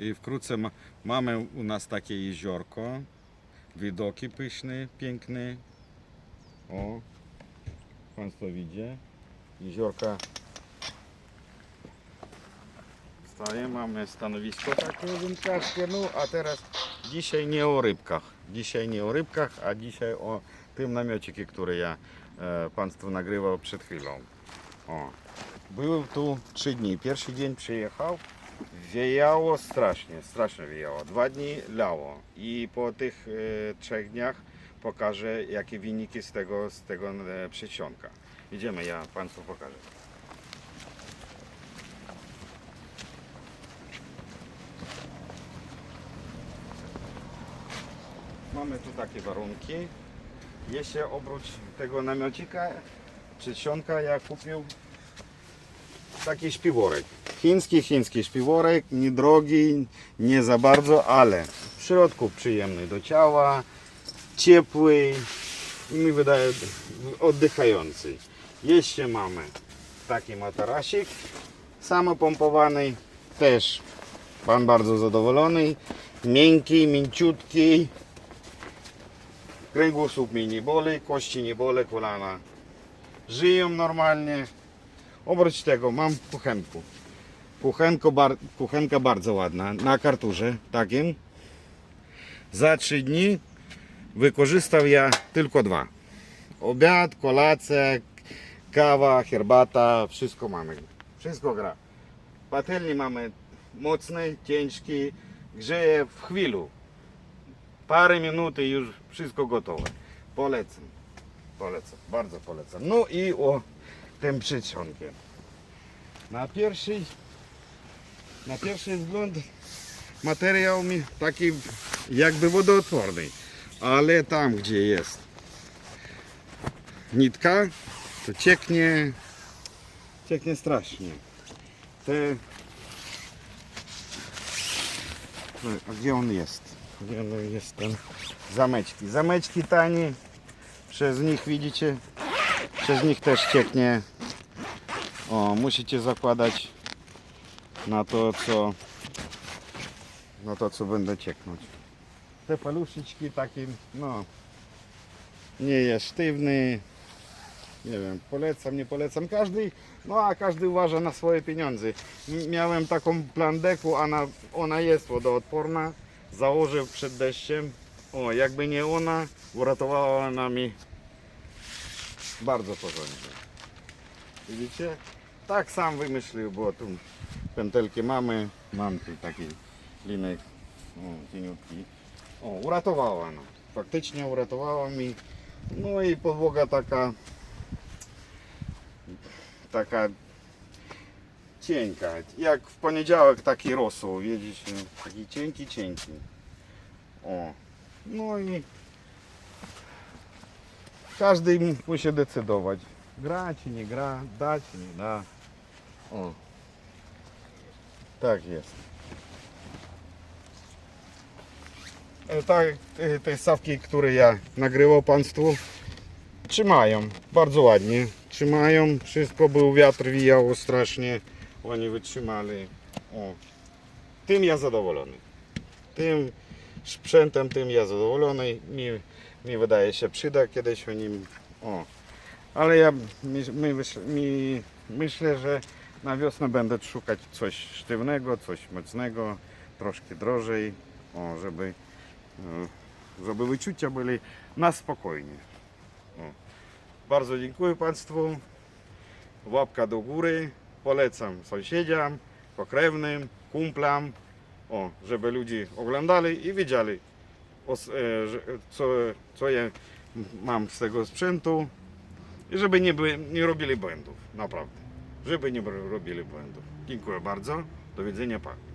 i wkrótce ma, mamy u nas takie jeziorko, widoki pyszne, piękne. O, Państwo widzą, jeziorka Staje, mamy stanowisko takie wędkarskie, no a teraz dzisiaj nie o rybkach, dzisiaj nie o rybkach, a dzisiaj o tym namiociku, który ja e, Państwu nagrywał przed chwilą. O. Był tu trzy dni. Pierwszy dzień przyjechał, wiejało strasznie, strasznie wiejało. Dwa dni lało i po tych e, trzech dniach pokażę jakie wyniki z tego, z tego e, przedsionka. Idziemy, ja Państwu pokażę. Mamy tu takie warunki. Jeszcze oprócz tego namiocika, przedsionka ja kupił taki śpiworek. Chiński, chiński śpiworek, niedrogi, nie za bardzo, ale w środku przyjemny do ciała, ciepły i mi wydaje oddychający. Jeszcze mamy taki matarasik samopompowany, też pan bardzo zadowolony, miękki, mięciutki, kręgosłup mnie nie boli, kości nie boli, kolana żyją normalnie. Oprócz tego mam kuchenkę. Kuchenko bar, kuchenka bardzo ładna, na karturze takim. Za trzy dni wykorzystał ja tylko dwa. Obiad, kolacja, kawa, herbata, wszystko mamy. Wszystko gra. Patelni mamy mocny, ciężki, grzeje w chwilę. Parę minut i już wszystko gotowe. Polecam. Polecam, bardzo polecam. No i o tym przedsionkiem. Na pierwszy, na pierwszy wzgląd materiał mi taki jakby wodoodporny, ale tam gdzie jest nitka, to cieknie, cieknie strasznie. Te, a gdzie on jest? Gdzie on jest ten? Zameczki. Zameczki tanie, przez nich widzicie, przez nich też cieknie. O, musicie zakładać na to, co na to, co będę cieknąć. Te paluszeczki takie, no, nie jest sztywny. Nie wiem, polecam, nie polecam. Każdy, no a każdy uważa na swoje pieniądze. Miałem taką plandeku, ona, ona jest wodoodporna. Założył przed deszczem. O, jakby nie ona, uratowała ona mi bardzo porządnie. Widzicie? Tak sam wymyślił, bo tu pętelki mamy. Mam tu taki linek, o, cieniutki. O, uratowała ona. Faktycznie uratowała mi. No i podłoga taka taka cienka. Jak w poniedziałek taki rosół, widzicie, taki cienki, cienki. O, no i każdy musi decydować. Gra czy nie gra, da czy nie da. O, tak jest. E, Tak, e, te stawki, które ja nagrywał Państwu, trzymają bardzo ładnie. Trzymają, wszystko był wiatr wijało strasznie. Oni wytrzymali. O. Tym ja zadowolony. Tym sprzętem, tym ja zadowolony. Mi, mi wydaje się przyda kiedyś o nim. O. Ale ja mi, mi, myśl- mi, myślę, że na wiosnę będę szukać coś sztywnego, coś mocnego, troszkę drożej, o, żeby, e, żeby wyczucia byli na spokojnie. O. Bardzo dziękuję Państwu. Łapka do góry. Polecam sąsiadom, pokrewnym, kumplam, o, żeby ludzie oglądali i wiedzieli, e, co, co ja mam z tego sprzętu i żeby nie, nie robili błędów, naprawdę. Żeby nie robili błędów. Dziękuję bardzo. Do widzenia, pa.